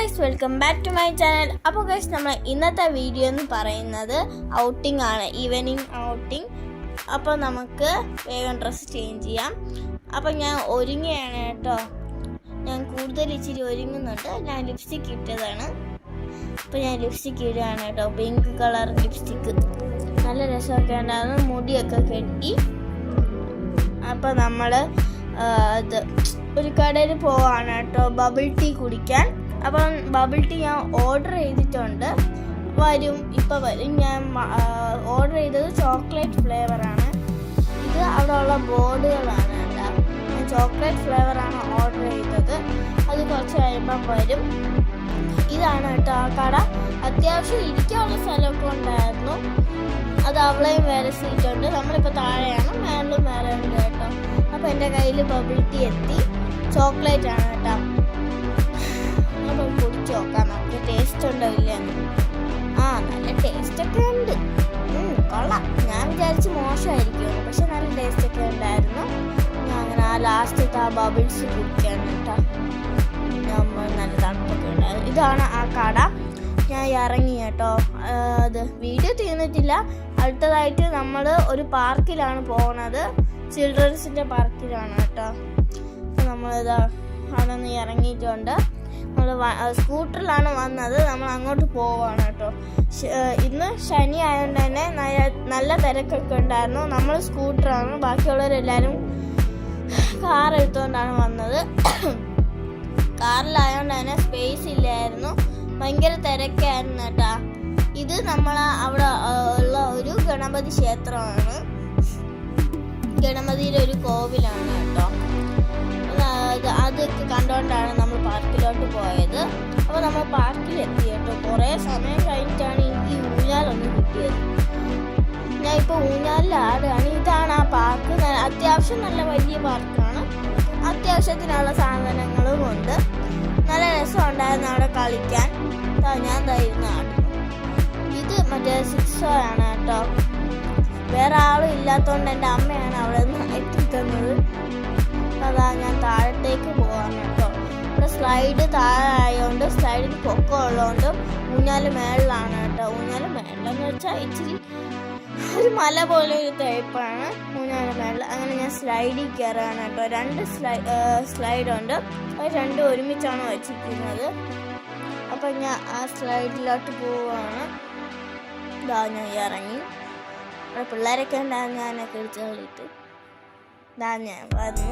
Guys welcome back to my channel അപ്പോൾ guys നമ്മൾ ഇന്നത്തെ വീഡിയോ എന്ന് പറയുന്നത് ഔട്ടിംഗ് ആണ് ഈവനിങ് ഔട്ടിംഗ് അപ്പോൾ നമുക്ക് വേഗം ഡ്രസ്സ് ചേഞ്ച് ചെയ്യാം. അപ്പോൾ ഞാൻ ഒരുങ്ങുകയാണ് കേട്ടോ. ഞാൻ കൂടുതൽ ഇച്ചിരി ഒരുങ്ങുന്നുണ്ട്. ഞാൻ ലിപ്സ്റ്റിക്ക് ഇട്ടതാണ്. അപ്പോൾ ഞാൻ ലിപ്സ്റ്റിക്ക് ഇടുകയാണ് കേട്ടോ. പിങ്ക് കളർ ലിപ്സ്റ്റിക്ക് നല്ല രസമൊക്കെ ഉണ്ടായിരുന്നു. മുടിയൊക്കെ കെട്ടി. അപ്പോൾ നമ്മൾ ഇത് ഒരു കടയിൽ പോവാണ് കേട്ടോ. ബബിൾ ടീ കുടിക്കാൻ. അപ്പം ബബിൾ ടീ ഞാൻ ഓർഡർ ചെയ്തിട്ടുണ്ട്. വരും. ഇപ്പം വരും. ഞാൻ ഓർഡർ ചെയ്തത് ചോക്ലേറ്റ് ഫ്ലേവറാണ് ഇത് അവിടെ ഉള്ള ബോർഡുകളാണ് ഞാൻ ചോക്ലേറ്റ് ഫ്ലേവറാണ് ഓർഡർ ചെയ്തത്. അത് കുറച്ച് കഴിയുമ്പം വരും. ഇതാണ് കേട്ടോ ആ കട. അത്യാവശ്യം ഇരിക്കാനുള്ള സ്ഥലമൊക്കെ ഉണ്ടായിരുന്നു. അത് അവളെയും വേറെ സീറ്റുണ്ട് നമ്മളിപ്പോൾ താഴെയാണ്. മേലും മേലെ ഉണ്ട് കേട്ടോ. അപ്പോൾ എന്റെ കയ്യിൽ ബബിൾ ടീ എത്തി. ചോക്ലേറ്റ് ആണ് കേട്ടോ. ടേസ്റ്റ് ഉണ്ടോ ആ നല്ല ടേസ്റ്റ് ഒക്കെ ഉണ്ട്. കൊള്ളാം. ഞാൻ വിചാരിച്ച് മോശമായിരിക്കും. പക്ഷെ നല്ല ടേസ്റ്റ് ഒക്കെ ഉണ്ടായിരുന്നു. ഞാൻ അങ്ങനെ ആ ലാസ്റ്റത്തെ ആ ബബിൾസ് കുടിക്കാണ് കേട്ടോ. നമ്മൾ നല്ല തണുപ്പൊക്കെ ഉണ്ടായിരുന്നു. ഇതാണ് ആ കട. ഞാൻ ഇറങ്ങി കേട്ടോ. അത് വീഡിയോ തീർന്നിട്ടില്ല. അടുത്തതായിട്ട് നമ്മൾ ഒരു പാർക്കിലാണ് പോകുന്നത് ചിൽഡ്രൻസിന്റെ പാർക്കിലാണ് കേട്ടോ. നമ്മളിതാ അവിടെ നിന്ന് ഇറങ്ങിയിട്ടുണ്ട്. സ്കൂട്ടറിലാണ് വന്നത്. നമ്മൾ അങ്ങോട്ട് പോവാണ് കേട്ടോ. ഇന്ന് ശനി ആയതുകൊണ്ട് തന്നെ നല്ല- തിരക്കൊക്കെ ഉണ്ടായിരുന്നു. നമ്മൾ സ്കൂട്ടറാണ്. ബാക്കിയുള്ളവരെല്ലാവരും കാർ എടുത്തുകൊണ്ടാണ് വന്നത്. കാറിലായതുകൊണ്ട് തന്നെ സ്പേസ് ഇല്ലായിരുന്നു. ഭയങ്കര തിരക്കായിരുന്നു കേട്ടാ. ഇത് നമ്മൾ അവിടെ ഉള്ള ഒരു ഗണപതി ക്ഷേത്രമാണ്. ഗണപതിയുടെ ഒരു കോവിലാണ് കേട്ടോ. അത് പാർക്കിലോട്ട് പോയത്. അപ്പോൾ നമ്മൾ പാർക്കിൽ എത്തിയിട്ട് കുറേ സമയം കഴിഞ്ഞിട്ടാണ് എനിക്ക് ഊഞ്ഞാലൊന്ന് കിട്ടിയത്. ഞാൻ ഇപ്പോൾ ഊഞ്ഞാലിലാടുകയാണ് ഇതാണ് ആ പാർക്ക് അത്യാവശ്യം നല്ല വലിയ പാർക്കാണ് അത്യാവശ്യത്തിനുള്ള സാധനങ്ങളും ഉണ്ട്. നല്ല രസമുണ്ടായിരുന്നു അവിടെ കളിക്കാൻ. ഞാൻ തരുന്ന ആടുന്നു. ഇത് മറ്റേ സിക്സ് ആണ് കേട്ടോ. വേറെ ആളും ഇല്ലാത്തതുകൊണ്ട് എന്റെ അമ്മയാണ് അവിടെ നിന്ന് എത്തിക്കുന്നത് അതാ ഞാൻ താഴത്തേക്ക് പോകാൻ കേട്ടോ. ഇവിടെ സ്ലൈഡ് താഴെ ആയതുകൊണ്ട് സ്ലൈഡിന് പൊക്കം ഉള്ളതുകൊണ്ട് ഊഞ്ഞാൽ മേളിലാണ് കേട്ടോ. ഊഞ്ഞാൽ മേളിലെന്ന് വെച്ചാൽ ഇച്ചിരി ഒരു മല പോലെ ഒരു തേപ്പാണ് ഊഞ്ഞാൽ മേളിൽ അങ്ങനെ ഞാൻ സ്ലൈഡിൽ കയറുകയാണ് കേട്ടോ. രണ്ട് സ്ലൈ സ്ലൈഡ് ഉണ്ട് അത് രണ്ടും ഒരുമിച്ചാണ് വെച്ചിരിക്കുന്നത്. അപ്പം ഞാൻ ആ സ്ലൈഡിലോട്ട് പോവുകയാണ് ഇതാ ഞാൻ ഇറങ്ങി. പിള്ളേരൊക്കെ ഉണ്ടാകും ഞാനൊക്കെ ഇടിച്ച് കളിയിട്ട്. ഇതാ ഞാൻ വന്നു.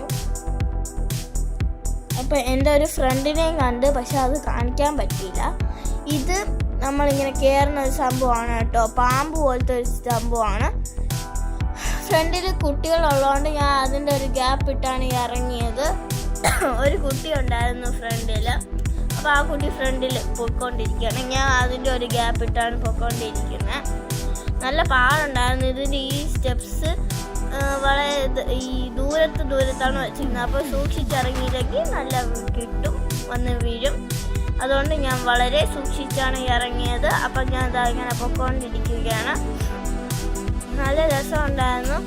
അപ്പം എന്റെ ഒരു ഫ്രണ്ടിനെയും കണ്ട് പക്ഷെ അത് കാണിക്കാൻ പറ്റിയില്ല. ഇത് നമ്മളിങ്ങനെ കയറുന്ന ഒരു സംഭവമാണ് കേട്ടോ. പാമ്പ് പോലത്തെ ഒരു സംഭവമാണ്. ഫ്രണ്ടിൽ കുട്ടികളുള്ളതുകൊണ്ട് ഞാൻ അതിന്റെ ഒരു ഗ്യാപ്പ് ഇട്ടാണ് ഇറങ്ങിയത്. ഒരു കുട്ടി ഉണ്ടായിരുന്നു ഫ്രണ്ടിൽ. അപ്പോൾ ആ കുട്ടി ഫ്രണ്ടിൽ പൊയ്ക്കൊണ്ടിരിക്കുകയാണ്. ഞാൻ അതിന്റെ ഒരു ഗ്യാപ്പ് ഇട്ടാണ് പൊയ്ക്കൊണ്ടിരിക്കുന്നത്. നല്ല പാടുണ്ടായിരുന്നു. ഇതിന്റെ ഈ സ്റ്റെപ്സ് ഈ ദൂരത്ത് ദൂരത്താണ് വെച്ചിരുന്നത്. അപ്പോൾ സൂക്ഷിച്ചിറങ്ങിയില്ലെങ്കിൽ നല്ല കിട്ടും വന്ന് വീഴും. അതുകൊണ്ട് ഞാൻ വളരെ സൂക്ഷിച്ചാണ് ഇറങ്ങിയത്. അപ്പം ഞാൻ ഇതാ ഇങ്ങനെ പൊക്കോണ്ടിരിക്കുകയാണ്. നല്ല രസമുണ്ടായിരുന്നു.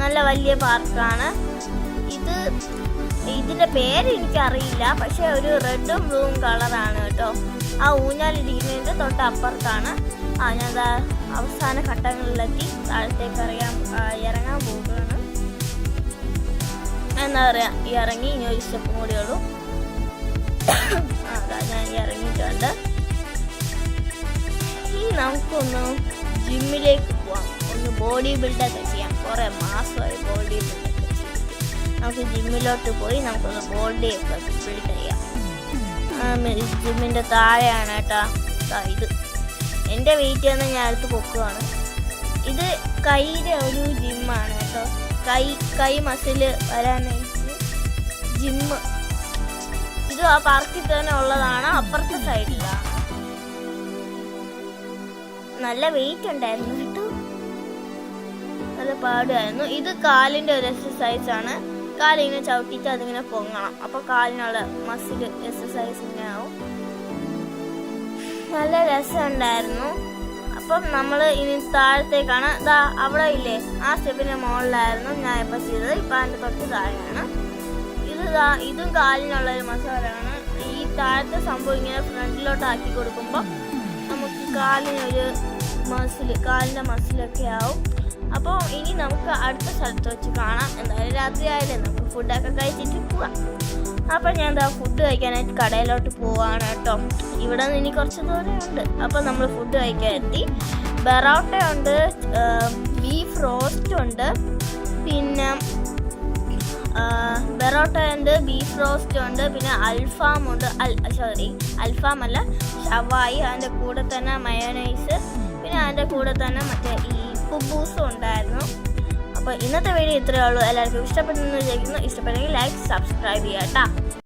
നല്ല വലിയ പാർക്കാണ്. ഇത് ഇതിന്റെ പേര് എനിക്കറിയില്ല. പക്ഷേ ഒരു റെഡും ബ്ലൂവും കളറാണ് കേട്ടോ. ആ ഊഞ്ഞാലിരിക്കുന്നതിന്റെ തൊട്ട് അപ്പുറത്താണ് ആ ഞാൻ അവസാന ഘട്ടങ്ങളിലെത്തി. താഴത്തേക്ക് അറിയാൻ ഇറങ്ങാൻ പോവുകയാണ്. എന്താ പറയുക ഇറങ്ങി ഇനി ഒരു സ്റ്റെപ്പും കൂടി ഉള്ളൂ. അതാ ഞാൻ ഇറങ്ങിയിട്ടുണ്ട്. ഇനി നമുക്കൊന്ന് ജിമ്മിലേക്ക് പോവാം. ഒന്ന് ബോഡി ബിൽഡൊക്കെ ചെയ്യാം. കുറേ മാസമായി ബോഡി ബിൽഡൊക്കെ ഒക്കെ നമുക്ക് ജിമ്മിലോട്ട് പോയി നമുക്കൊന്ന് ബോഡി ഒക്കെ ബിൽഡ് ചെയ്യാം. ജിമ്മിന്റെ താഴെയാണ് കേട്ടോ. ഇത്. എന്റെ വെയിറ്റ് തന്നെ ഞാൻ അടുത്ത് പൊക്കുവാണ്. ഇത് കയ്യിലെ ഒരു ജിമ്മാണ് കേട്ടോ. കൈ കൈ മസിൽ വരാനായിട്ട് ജിമ്മ് ഇത് ആ പാർക്കിൽ തന്നെ ഉള്ളതാണ്. അപ്പുറത്തെ സൈഡിലാണ് നല്ല വെയിറ്റ് ഉണ്ടായിരുന്നു കേട്ടോ. നല്ല പാടുമായിരുന്നു. ഇത് കാലിന്റെ ഒരു എക്സസൈസ് ആണ്. കാലിങ്ങനെ ചവിട്ടിയിട്ട് അതിങ്ങനെ പൊങ്ങണം. അപ്പോൾ കാലിനുള്ള മസിൽ എക്സസൈസ് ഇങ്ങനെ ആവും. നല്ല രസമുണ്ടായിരുന്നു. അപ്പം നമ്മൾ ഇനി താഴത്തേക്കാണ്. ദാ അവിടെ ഇല്ലേ? ആ സ്റ്റെപ്പിന്റെ മുകളിലായിരുന്നു ഞാൻ ഇപ്പം ചെയ്തത്. ഇപ്പം അതിന്റെ തൊട്ട് താഴെയാണ്. ഇത് ദാ ഇതും കാലിനുള്ള ഒരു മസാലയാണ്. ഈ താഴത്തെ സംഭവം ഇങ്ങനെ ഫ്രണ്ടിലോട്ട് ആക്കി കൊടുക്കുമ്പോൾ നമുക്ക് കാലിനൊരു മസിൽ കാലിന്റെ മസിലൊക്കെ ആവും. അപ്പോൾ ഇനി നമുക്ക് അടുത്ത സ്ഥലത്ത് വെച്ച് കാണാം. എന്തായാലും രാത്രി ആയാലേ നമുക്ക് ഫുഡൊക്കെ കഴിച്ചിട്ട് പോവാം. അപ്പോൾ ഞാൻ എന്താ ഫുഡ് കഴിക്കാനായിട്ട് കടയിലോട്ട് പോവാണ് കേട്ടോ. ഇവിടെ നിന്ന് ഇനി കുറച്ച് ദൂരമുണ്ട് അപ്പോൾ നമ്മൾ ഫുഡ് കഴിക്കാൻ എത്തി. ബെറോട്ട ഉണ്ട് ബീഫ് റോസ്റ്റ് ഉണ്ട്. പിന്നെ ബെറോട്ട ഉണ്ട് ബീഫ് റോസ്റ്റ് ഉണ്ട്. പിന്നെ അൽഫാം ഉണ്ട്. അൽ സോറി അൽഫാം അല്ല ഷവായി. അതിന്റെ കൂടെ തന്നെ മയോനൈസ് പിന്നെ അതിന്റെ കൂടെ തന്നെ മറ്റേ ഈ കുബൂസും ഉണ്ടായിരുന്നു അപ്പോൾ ഇന്നത്തെ വീഡിയോ ഇത്രയേ ഉള്ളൂ. എല്ലാവർക്കും ഇഷ്ടപ്പെട്ടെന്ന് വിചാരിക്കുന്നു. ഇഷ്ടപ്പെട്ടെങ്കിൽ ലൈക്ക് സബ്സ്ക്രൈബ് ചെയ്യാം കേട്ടോ.